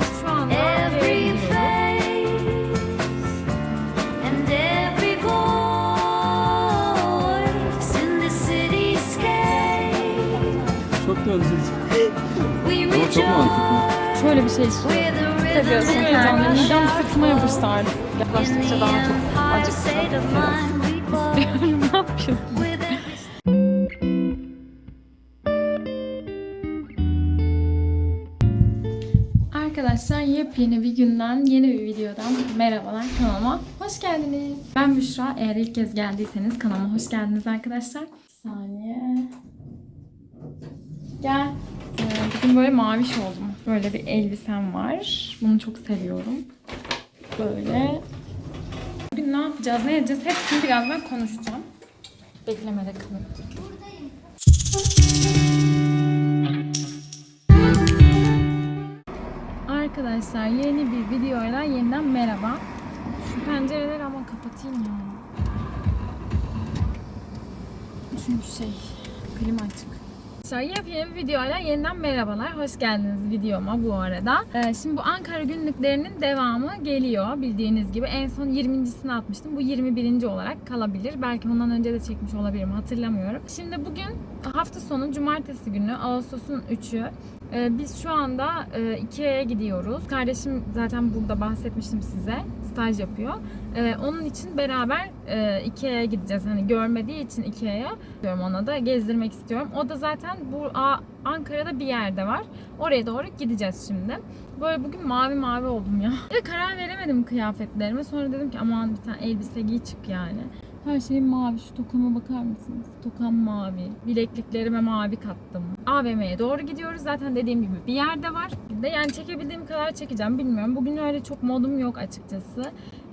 biz şu anda Every Ankara'ya gidiyoruz. face and every voice in the cityscape. Çok da özür We Ama çok mantıklı. rejoice Şöyle bir şey istiyorum. the Çok of Midem sırtıma yapıştı artık. in the Yaklaştıkça daha çok acıktı. Yepyeni bir günden, yeni bir videodan merhabalar kanalıma hoş geldiniz. Ben Büşra. Eğer ilk kez geldiyseniz kanalıma hoş geldiniz arkadaşlar. Bir saniye. Gel. Ee, bugün böyle maviş oldum. Böyle bir elbisem var. Bunu çok seviyorum. Böyle. Bugün ne yapacağız, ne edeceğiz hepsini birazdan konuşacağım. Beklemede kalın. Arkadaşlar yeni bir videoyla yeniden merhaba. Şu pencereleri ama kapatayım ya. Çünkü şey klima açık. Arkadaşlar yepyeni bir videoyla yeniden merhabalar. Hoş geldiniz videoma bu arada. Ee, şimdi bu Ankara günlüklerinin devamı geliyor bildiğiniz gibi. En son 20.sini atmıştım. Bu 21. olarak kalabilir. Belki ondan önce de çekmiş olabilirim hatırlamıyorum. Şimdi bugün hafta sonu cumartesi günü Ağustos'un 3'ü. Ee, biz şu anda e, Ikea'ya gidiyoruz. Kardeşim zaten burada bahsetmiştim size. Staj yapıyor. Ee, onun için beraber e, Ikea'ya gideceğiz. Hani görmediği için Ikea'ya diyorum ona da gezdirmek istiyorum. O da zaten bu Ankara'da bir yerde var. Oraya doğru gideceğiz şimdi. Böyle bugün mavi mavi oldum ya. Ve karar veremedim kıyafetlerime. Sonra dedim ki aman bir tane elbise giy çık yani. Her şeyim mavi. Şu tokama bakar mısınız? Tokam mavi. Bilekliklerime mavi kattım. AVM'ye doğru gidiyoruz. Zaten dediğim gibi bir yerde var. De yani çekebildiğim kadar çekeceğim. Bilmiyorum. Bugün öyle çok modum yok açıkçası.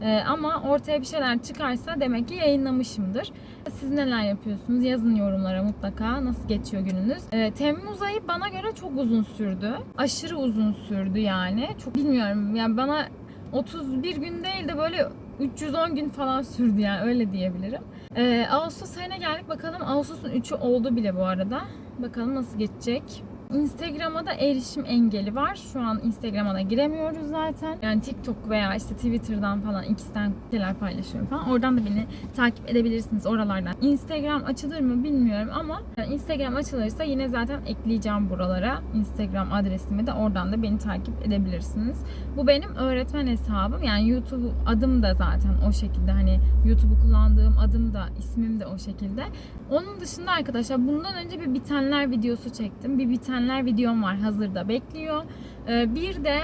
Ee, ama ortaya bir şeyler çıkarsa demek ki yayınlamışımdır. Siz neler yapıyorsunuz? Yazın yorumlara mutlaka. Nasıl geçiyor gününüz? Ee, Temmuz ayı bana göre çok uzun sürdü. Aşırı uzun sürdü yani. Çok bilmiyorum. Yani bana 31 gün değil de böyle 310 gün falan sürdü yani öyle diyebilirim. Ee, Ağustos ayına geldik bakalım Ağustos'un 3'ü oldu bile bu arada. Bakalım nasıl geçecek. Instagram'a da erişim engeli var. Şu an Instagram'a da giremiyoruz zaten. Yani TikTok veya işte Twitter'dan falan ikisinden şeyler paylaşıyorum falan. Oradan da beni takip edebilirsiniz oralardan. Instagram açılır mı bilmiyorum ama Instagram açılırsa yine zaten ekleyeceğim buralara. Instagram adresimi de oradan da beni takip edebilirsiniz. Bu benim öğretmen hesabım. Yani YouTube adım da zaten o şekilde. Hani YouTube'u kullandığım adım da ismim de o şekilde. Onun dışında arkadaşlar bundan önce bir bitenler videosu çektim. Bir bitenler videom var hazırda bekliyor. Ee, Bir de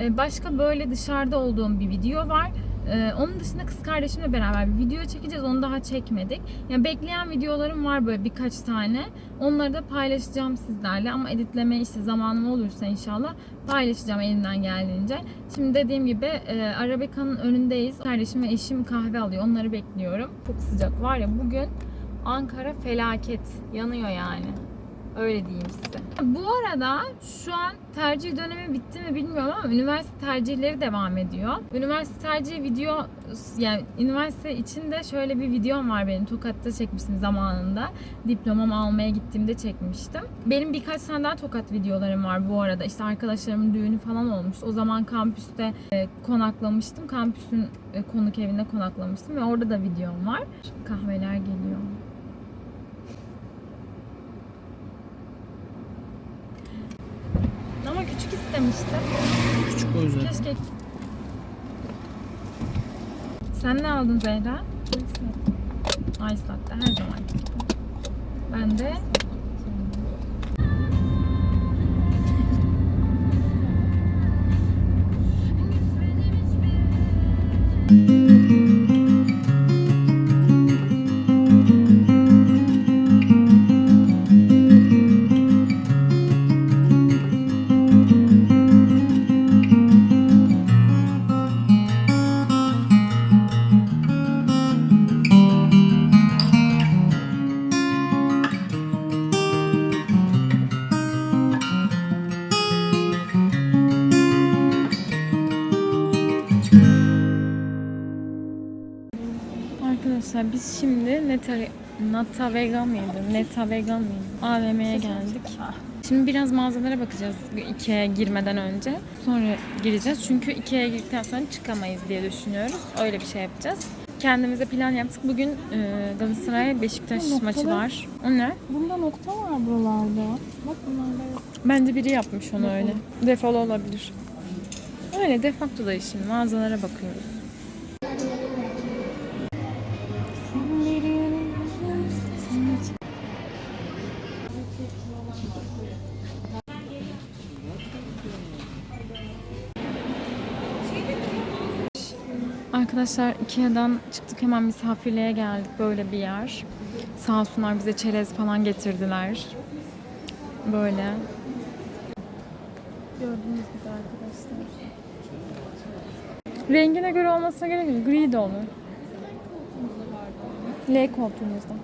e, başka böyle dışarıda olduğum bir video var. Ee, onun dışında kız kardeşimle beraber bir video çekeceğiz. Onu daha çekmedik. Yani bekleyen videolarım var böyle birkaç tane. Onları da paylaşacağım sizlerle. Ama editleme işte zamanım olursa inşallah paylaşacağım elimden geldiğince. Şimdi dediğim gibi e, Arabika'nın önündeyiz. Kardeşim ve eşim kahve alıyor. Onları bekliyorum. Çok sıcak var ya bugün Ankara felaket. Yanıyor yani. Öyle diyeyim size. Bu arada şu an tercih dönemi bitti mi bilmiyorum ama üniversite tercihleri devam ediyor. Üniversite tercih video yani üniversite içinde şöyle bir videom var benim. Tokat'ta çekmiştim zamanında. Diplomamı almaya gittiğimde çekmiştim. Benim birkaç tane daha Tokat videolarım var bu arada. İşte arkadaşlarımın düğünü falan olmuştu. O zaman kampüste e, konaklamıştım. Kampüsün e, konuk evinde konaklamıştım ve orada da videom var. Kahveler geliyor. Ama küçük istemiştim. Küçük o yüzden. Keşke. Sen ne aldın Zehra? Ice latte her zaman. Ben de Arkadaşlar biz şimdi Neta, Nata Vegan mıydı? Neta Vegan mıydı? AVM'ye geldik. Şimdi biraz mağazalara bakacağız Ikea'ya girmeden önce. Sonra gireceğiz. Çünkü Ikea'ya girdikten sonra çıkamayız diye düşünüyoruz. Öyle bir şey yapacağız. Kendimize plan yaptık. Bugün e, Galatasaray Beşiktaş Noktalar. maçı var. O ne? Bunda nokta var buralarda. Bak bunlarda yok. Bence biri yapmış onu öyle. Defolu olabilir. Öyle defakto da şimdi mağazalara bakıyoruz. Arkadaşlar Ikea'dan çıktık hemen misafirliğe geldik böyle bir yer. Sağ olsunlar bize çerez falan getirdiler. Böyle. Gördüğünüz gibi arkadaşlar. Rengine göre olmasına gerek yok. Gri de olur. L koltuğumuzda.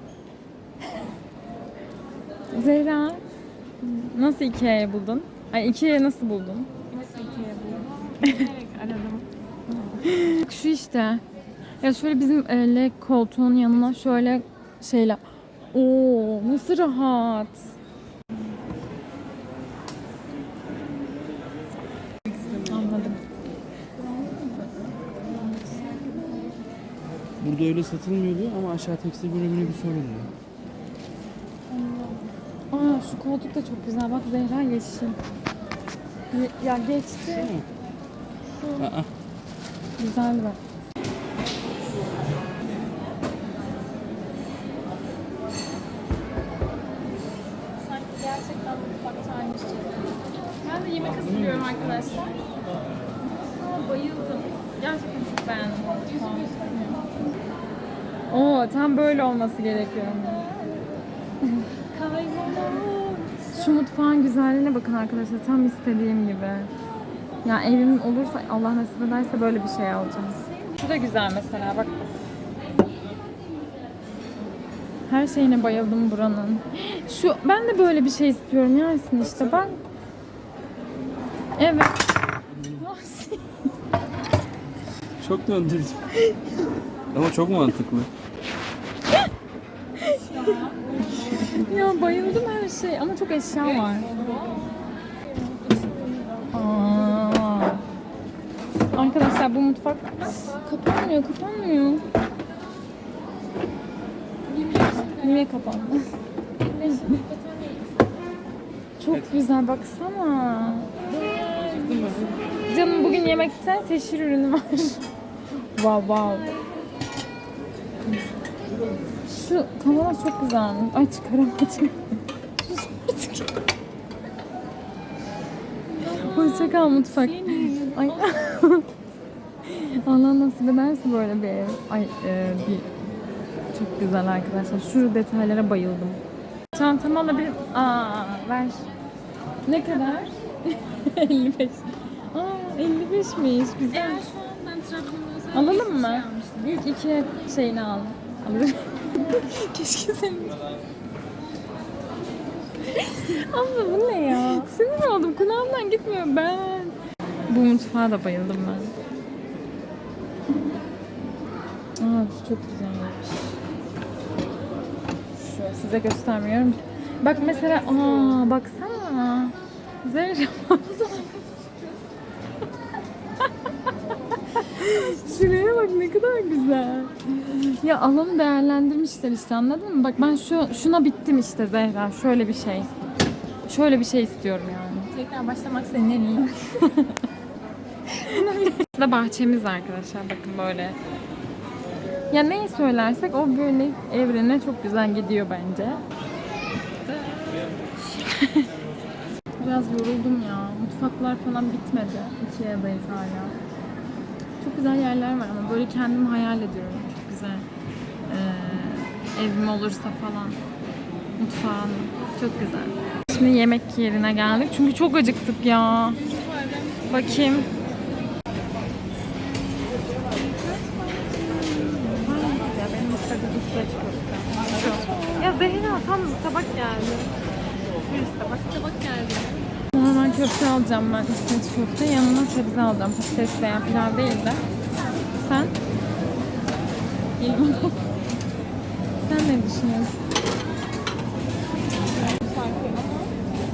Zehra, nasıl Ikea'yı buldun? Ay Ikea'yı nasıl buldun? Aradım. Şu işte. Ya şöyle bizim e, L koltuğun yanına şöyle şeyler. Oo nasıl rahat. Anladım. Burada öyle satılmıyordu ama aşağı tekstil bölümüne bir sorun diyor. Aa şu koltuk da çok güzel. Bak Zehra. Ye- Ya geçti. Aa, Güzel bak. Sanki gerçekten. Ben de yemek hazırlıyorum arkadaşlar. Aa, bayıldım. Gerçekten çok beğendim. Oo tam böyle olması gerekiyor. Şu mutfağın güzelliğine bakın arkadaşlar. Tam istediğim gibi. Ya evim olursa Allah nasip ederse böyle bir şey alacağım. Şu da güzel mesela bak. Her şeyine bayıldım buranın. Şu ben de böyle bir şey istiyorum Yasin işte bak. Evet. çok döndürücü. ama çok mantıklı. Ya bayıldım her şey ama çok eşya var. Aa. Arkadaşlar bu mutfak kapanmıyor, kapanmıyor. Niye kapandı? Çok güzel baksana. Canım bugün yemekte teşhir ürünü var. wow wow. Şu kamera çok güzelmiş. Ay çıkaramadım. Hoşça kal mutfak. Ay. Allah nasip ederse böyle bir ev. Ay e, bir çok güzel arkadaşlar. Şu detaylara bayıldım. Çantamı alabilir Aa ver. Ne kadar? 55. Aa 55'miş. Güzel. Eğer şu an ben Trabzon'da Alalım mı? şey. İlk iki şeyini al. Alırım. Keşke senin. Abla bu ne ya? Sinir oldum. Kulağımdan gitmiyor ben. Bu mutfağa da bayıldım ben. Şu çok güzelmiş. Şu size göstermiyorum. Bak mesela aa baksana. Zehra. Şuraya bak ne kadar güzel. Ya alanı değerlendirmişler işte anladın mı? Bak ben şu şuna bittim işte Zehra. Şöyle bir şey. Şöyle bir şey istiyorum yani. Tekrar başlamak senin en iyi. bahçemiz arkadaşlar bakın böyle. Ya neyi söylersek o böyle evrene çok güzel gidiyor bence. Biraz yoruldum ya. Mutfaklar falan bitmedi. Ikea'dayız hala. Çok güzel yerler var ama böyle kendimi hayal ediyorum. Çok güzel. Ee, evim olursa falan. Mutfağım. Çok güzel. Şimdi yemek yerine geldik. Çünkü çok acıktık ya. Bakayım. Ya benim istediğim üstüne köfte. Ya Zehra tam tabak geldi. Şu işte bak tabak geldi. Normal köfte alacağım ben İsveç köfte. Yanına sebze alacağım. Patates veya pilav değil de. Sen? Bilmem. Sen ne düşünüyorsun?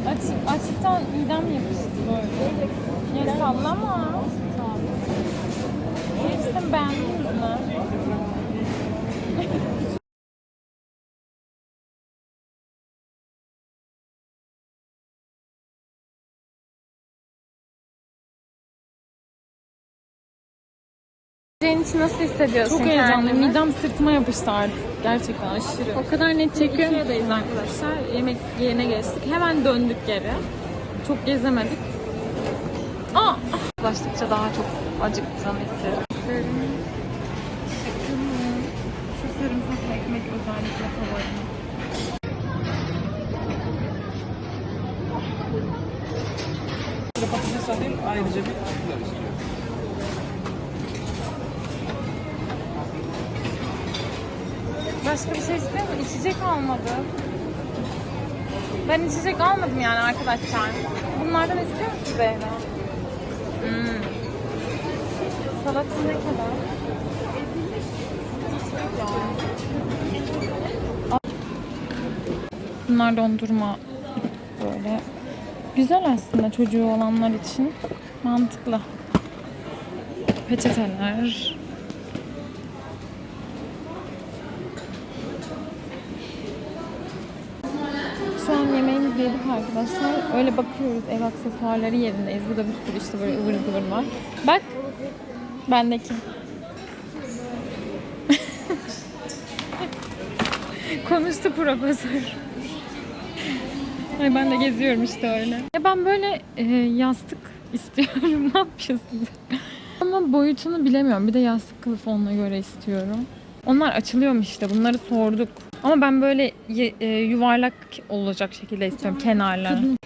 Açık, açıktan midem yapıştı böyle. Ya sallama. Hepsini beğendiniz mi? Senin için nasıl hissediyorsun Çok heyecanlıyım. kendini? Midem sırtıma yapıştı artık. Gerçekten aşırı. O kadar net çekiyor. Türkiye'deyiz arkadaşlar. Yemek yerine geçtik. Hemen döndük geri. Çok gezemedik. Aa! Ulaştıkça daha çok acıktığımı hissediyorum. Şu sarımsaklı ekmek özellikle favorim. Patates alayım ayrıca bir pilav istiyorum. Başka bir şey istiyor mu? İçecek almadı. Ben içecek almadım yani arkadaşlar. Bunlardan istiyor musun Zehra? Hmm. Salata ne kadar? Bunlar dondurma böyle. Güzel aslında çocuğu olanlar için. Mantıklı. Peçeteler. Şu yemeğimizi yedik arkadaşlar. Öyle bakıyoruz ev aksesuarları yerindeyiz. Burada bir sürü işte böyle ıvır zıvır var. Bak. Bendeki. Konuştu profesör. Ay ben de geziyorum işte öyle. Ya ben böyle e, yastık istiyorum. ne yapıyorsunuz? Ama boyutunu bilemiyorum. Bir de yastık kılıfı ona göre istiyorum. Onlar açılıyormuş işte. Bunları sorduk. Ama ben böyle e, yuvarlak olacak şekilde istiyorum kenarları.